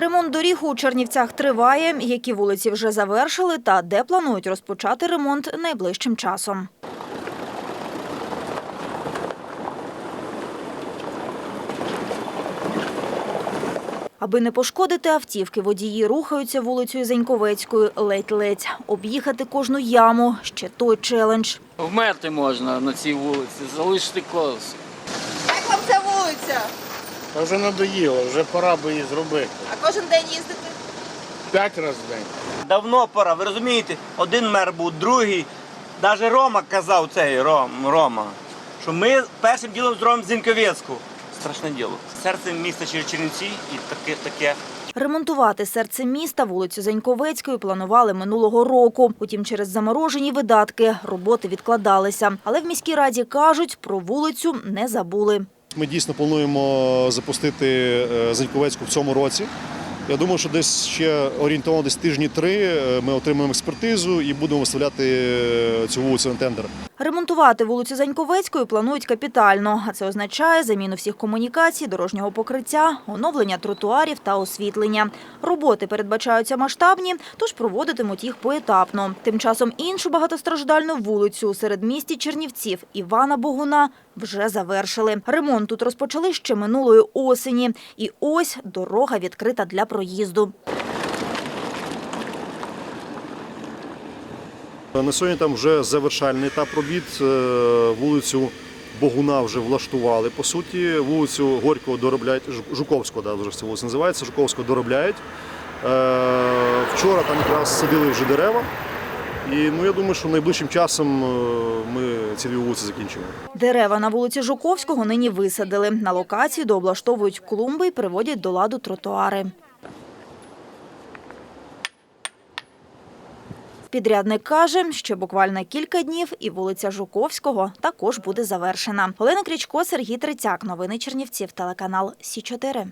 Ремонт доріг у Чернівцях триває. Які вулиці вже завершили та де планують розпочати ремонт найближчим часом. Аби не пошкодити автівки, водії рухаються вулицею Зеньковецькою ледь-ледь. Об'їхати кожну яму – ще той челендж. Вмерти можна на цій вулиці, залишити колесо. Як вам ця вулиця? Та вже надоїло, вже пора би її зробити. Кожен день їздити? П'ять разів в день. Давно пора, ви розумієте, один мер був, другий. Навіть Рома казав цей Ром, Рома, що ми першим ділом зробимо Зіньковецьку. Страшне діло. Серце міста через Чернівці і таке таке. Ремонтувати серце міста вулицю Зеньковецької планували минулого року. Утім, через заморожені видатки роботи відкладалися. Але в міській раді кажуть, про вулицю не забули. Ми дійсно плануємо запустити е, Зеньковецьку в цьому році. Я думаю, що десь ще орієнтовно десь тижні три е, ми отримаємо експертизу і будемо виставляти е, цю вулицю на тендер. Ремонтувати вулицю Заньковецької планують капітально, а це означає заміну всіх комунікацій, дорожнього покриття, оновлення тротуарів та освітлення. Роботи передбачаються масштабні, тож проводитимуть їх поетапно. Тим часом іншу багатостраждальну вулицю у середмісті Чернівців Івана Богуна вже завершили. Ремонт тут розпочали ще минулої осені. І ось дорога відкрита для проїзду. На сьогодні там вже завершальний етап робіт. Е, Вулицю Богуна вже влаштували. По суті, вулицю Горького доробляють, Жуковського, да, вже ця вулиця називається, Жуковського доробляють. Е, Вчора там якраз садили вже дерева. І ну, я думаю, що найближчим часом е, ми ці дві вулиці закінчимо. Дерева на вулиці Жуковського нині висадили. На локації дооблаштовують клумби і приводять до ладу тротуари. Підрядник каже, що буквально кілька днів і вулиця Жуковського також буде завершена. Олена Крічко, Сергій Трицяк. Новини Чернівців. Телеканал Сі 4